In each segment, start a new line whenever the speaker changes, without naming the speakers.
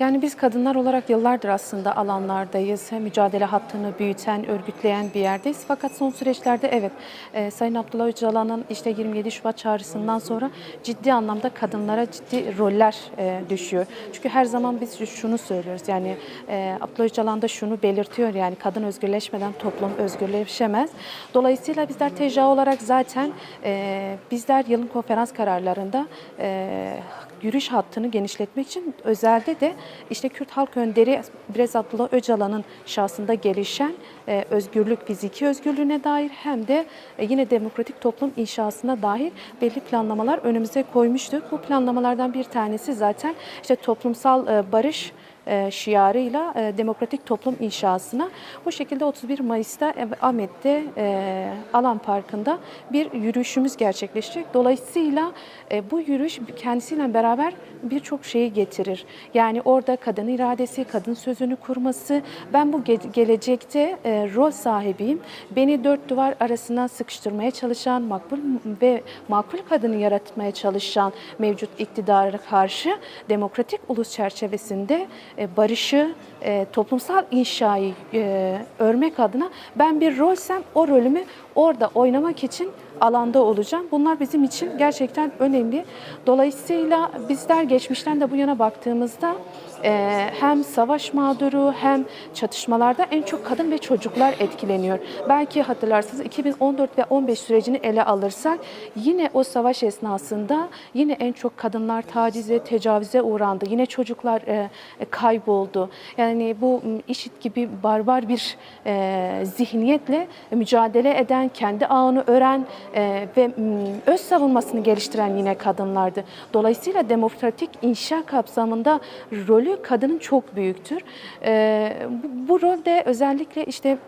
Yani biz kadınlar olarak yıllardır aslında alanlardayız. Hem mücadele hattını büyüten, örgütleyen bir yerdeyiz. Fakat son süreçlerde evet e, Sayın Abdullah Öcalan'ın işte 27 Şubat çağrısından sonra ciddi anlamda kadınlara ciddi roller e, düşüyor. Çünkü her zaman biz şunu söylüyoruz. Yani e, Abdullah Öcalan da şunu belirtiyor yani kadın özgürleşmeden toplum özgürleşemez. Dolayısıyla bizler TCA olarak zaten e, bizler yılın konferans kararlarında e, yürüyüş hattını genişletmek için özelde de işte Kürt Halk Önderi Brez Abdullah Öcalan'ın şahsında gelişen e, özgürlük, fiziki özgürlüğüne dair hem de e, yine demokratik toplum inşasına dair belli planlamalar önümüze koymuştuk. Bu planlamalardan bir tanesi zaten işte toplumsal e, barış şiarıyla e, demokratik toplum inşasına. Bu şekilde 31 Mayıs'ta e, Ahmet'te e, Alan Parkı'nda bir yürüyüşümüz gerçekleşecek. Dolayısıyla e, bu yürüyüş kendisiyle beraber birçok şeyi getirir. Yani orada kadın iradesi, kadın sözünü kurması. Ben bu ge- gelecekte e, rol sahibiyim. Beni dört duvar arasına sıkıştırmaya çalışan, makbul ve makul kadını yaratmaya çalışan mevcut iktidara karşı demokratik ulus çerçevesinde e, barışı, e, toplumsal inşayı e, örmek adına ben bir rolsem o rolümü orada oynamak için alanda olacağım. Bunlar bizim için gerçekten önemli. Dolayısıyla bizler geçmişten de bu yana baktığımızda e, hem savaş mağduru hem çatışmalarda en çok kadın ve çocuklar etkileniyor. Belki hatırlarsınız 2014 ve 15 sürecini ele alırsak yine o savaş esnasında yine en çok kadınlar tacize, tecavüze uğrandı. Yine çocuklar e, e, kayboldu. Yani bu m, IŞİD gibi barbar bir e, zihniyetle mücadele eden, kendi ağını ören e, ve öz savunmasını geliştiren yine kadınlardı. Dolayısıyla demokratik inşa kapsamında rolü kadının çok büyüktür. E, bu, bu rolde özellikle işte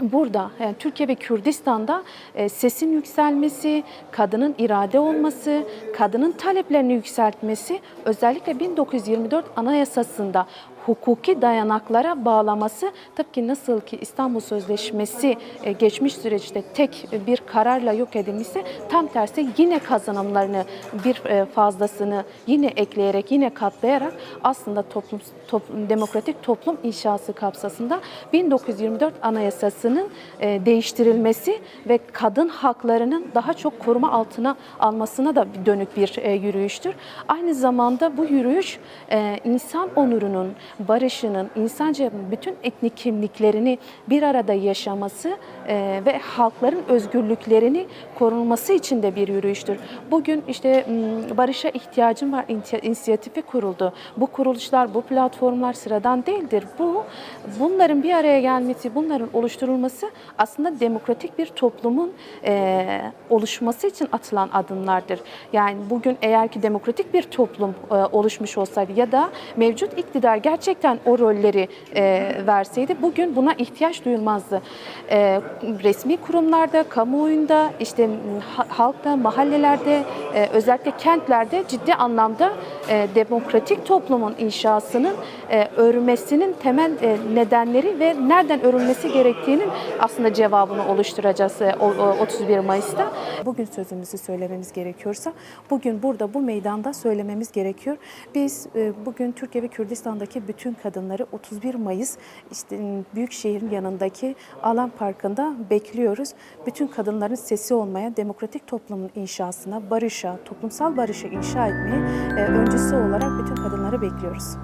Burada yani Türkiye ve Kürdistan'da e, sesin yükselmesi, kadının irade olması, kadının taleplerini yükseltmesi özellikle 1924 Anayasası'nda hukuki dayanaklara bağlaması tıpkı nasıl ki İstanbul Sözleşmesi e, geçmiş süreçte tek bir kararla yok edilmişse tam tersi yine kazanımlarını bir e, fazlasını yine ekleyerek yine katlayarak aslında toplum, toplum demokratik toplum inşası kapsasında 1924 Anayasası'nın e, değiştirilmesi ve kadın haklarının daha çok koruma altına almasına da dönük bir yürüyüştür. Aynı zamanda bu yürüyüş insan onurunun, barışının, insanca bütün etnik kimliklerini bir arada yaşaması e, ve halkların özgürlüklerini korunması için de bir yürüyüştür. Bugün işte m, barışa ihtiyacım var inisiyatifi kuruldu. Bu kuruluşlar, bu platformlar sıradan değildir. Bu bunların bir araya gelmesi, bunların oluşturulması aslında demokratik bir toplumun e, oluşması için atılan adımlardır. Yani bugün eğer ki demokratik bir toplum e, oluşmuş olsaydı ya da mevcut iktidar gerçekten o rolleri e, verseydi bugün buna ihtiyaç duyulmazdı. E, resmi kurumlarda, kamuoyunda, işte ha- halkta, mahallelerde, e, özellikle kentlerde ciddi anlamda e, demokratik toplumun inşasının e, örmesinin temel e, nedenleri ve nereden örülmesi gerektiğinin aslında cevabını oluşturacağız e, o 31 Mayıs'ta. Bugün sözümüzü söylememiz gerekiyorsa bugün burada bu meydanda söylememiz gerekiyor. Biz e, bugün Türkiye ve Kürdistan'daki bütün kadınları 31 Mayıs işte büyük şehrin yanındaki Alan Parkı'nda bekliyoruz. Bütün kadınların sesi olmaya, demokratik toplumun inşasına, barışa, toplumsal barışı inşa etmeye e, öncüsü olarak bütün kadınları bekliyoruz.